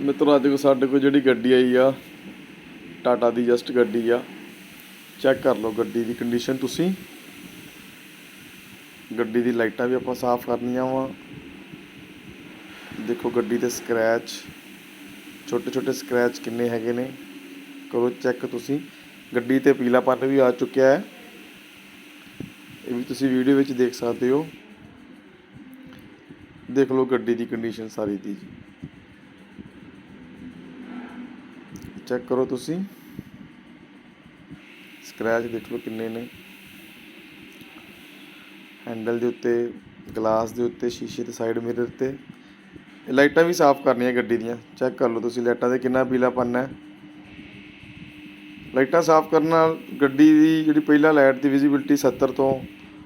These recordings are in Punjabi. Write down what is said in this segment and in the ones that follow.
ਮਿੱਤਰੋ, ਅੱਜ ਕੋ ਸਾਡੇ ਕੋਲ ਜਿਹੜੀ ਗੱਡੀ ਆਈ ਆ, ਟਾਟਾ ਦੀ ਜਸਟ ਗੱਡੀ ਆ। ਚੈੱਕ ਕਰ ਲਓ ਗੱਡੀ ਦੀ ਕੰਡੀਸ਼ਨ ਤੁਸੀਂ। ਗੱਡੀ ਦੀ ਲਾਈਟਾਂ ਵੀ ਆਪਾਂ ਸਾਫ਼ ਕਰਨੀਆਂ ਵਾ। ਦੇਖੋ ਗੱਡੀ ਤੇ ਸਕ੍ਰੈਚ ਛੋਟੇ ਛੋਟੇ ਸਕ੍ਰੈਚ ਕਿੰਨੇ ਹੈਗੇ ਨੇ। ਕਰੋ ਚੈੱਕ ਤੁਸੀਂ। ਗੱਡੀ ਤੇ ਪੀਲਾਪਨ ਵੀ ਆ ਚੁੱਕਿਆ ਹੈ। ਇਹ ਵੀ ਤੁਸੀਂ ਵੀਡੀਓ ਵਿੱਚ ਦੇਖ ਸਕਦੇ ਹੋ। ਦੇਖ ਲਓ ਗੱਡੀ ਦੀ ਕੰਡੀਸ਼ਨ ਸਾਰੀ ਦੀ। ਚੈੱਕ ਕਰੋ ਤੁਸੀਂ। ਸਕ੍ਰੈਚ ਦੇਖ ਲਓ ਕਿੰਨੇ ਨੇ। ਹੈਂਡਲ ਦੇ ਉੱਤੇ ਗਲਾਸ ਦੇ ਉੱਤੇ, ਸ਼ੀਸ਼ੇ ਤੇ ਸਾਈਡ ਮਿਰਰ ਤੇ। ਲਾਈਟਾਂ ਵੀ ਸਾਫ਼ ਕਰਨੀਆਂ ਗੱਡੀ ਦੀਆਂ। ਚੈੱਕ ਕਰ ਲਓ ਤੁਸੀਂ ਲਾਈਟਾਂ ਤੇ ਕਿੰਨਾ ਪੀਲਾਪਨ ਹੈ। ਲਾਈਟਾਂ ਸਾਫ਼ ਕਰਨ ਨਾਲ ਗੱਡੀ ਦੀ ਜਿਹੜੀ ਪਹਿਲਾ ਲਾਈਟ ਦੀ ਵਿਜ਼ਿਬਿਲਟੀ 70 ਤੋਂ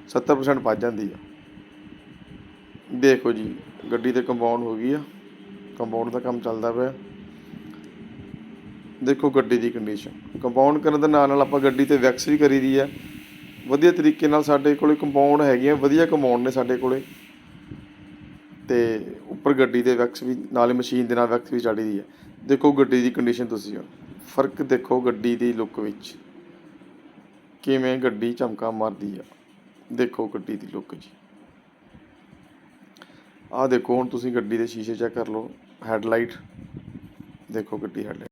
70% ਵੱਧ ਜਾਂਦੀ ਆ। ਦੇਖੋ ਜੀ, ਗੱਡੀ ਤੇ ਕੰਪਾਊਂਡ ਹੋ ਗਈ ਆ। ਕੰਪਾਊਂਡ ਦਾ ਕੰਮ ਚੱਲਦਾ ਪਿਆ। ਦੇਖੋ ਗੱਡੀ ਦੀ ਕੰਡੀਸ਼ਨ ਕੰਪਾਊਂਡ ਕਰਨ ਦੇ ਨਾਲ ਨਾਲ ਆਪਾਂ ਗੱਡੀ ਤੇ ਵੈਕਸ ਵੀ ਕਰੀ ਦੀ ਆ। ਵਧੀਆ ਤਰੀਕੇ ਨਾਲ ਸਾਡੇ ਕੋਲੇ ਕੰਪਾਊਂਡ ਹੈਗੇ ਆ ਵਧੀਆ ਕੰਪਾਊਂਡ ਨੇ ਸਾਡੇ ਕੋਲੇ। ਤੇ ਉੱਪਰ ਗੱਡੀ ਤੇ ਵੈਕਸ ਵੀ, ਨਾਲੇ ਮਸ਼ੀਨ ਦੇ ਨਾਲ ਵੈਕਸ ਵੀ ਚਾੜੀ ਦੀ ਹੈ ਦੇਖੋ ਗੱਡੀ ਦੀ ਕੰਡੀਸ਼ਨ ਤੁਸੀਂ ਹੁਣ। ਫ਼ਰਕ ਦੇਖੋ ਗੱਡੀ ਦੀ ਲੁੱਕ ਵਿੱਚ। ਕਿਵੇਂ ਗੱਡੀ ਚਮਕਾ ਮਾਰਦੀ ਆ। ਦੇਖੋ ਗੱਡੀ ਦੀ ਲੁੱਕ ਜੀ। ਆਹ ਦੇਖੋ, ਹੁਣ ਤੁਸੀਂ ਗੱਡੀ ਦੇ ਸ਼ੀਸ਼ੇ ਚੈੱਕ ਕਰ ਲਓ। ਹੈਡਲਾਈਟ ਦੇਖੋ ਗੱਡੀ ਹੈਡਲਾਈਟ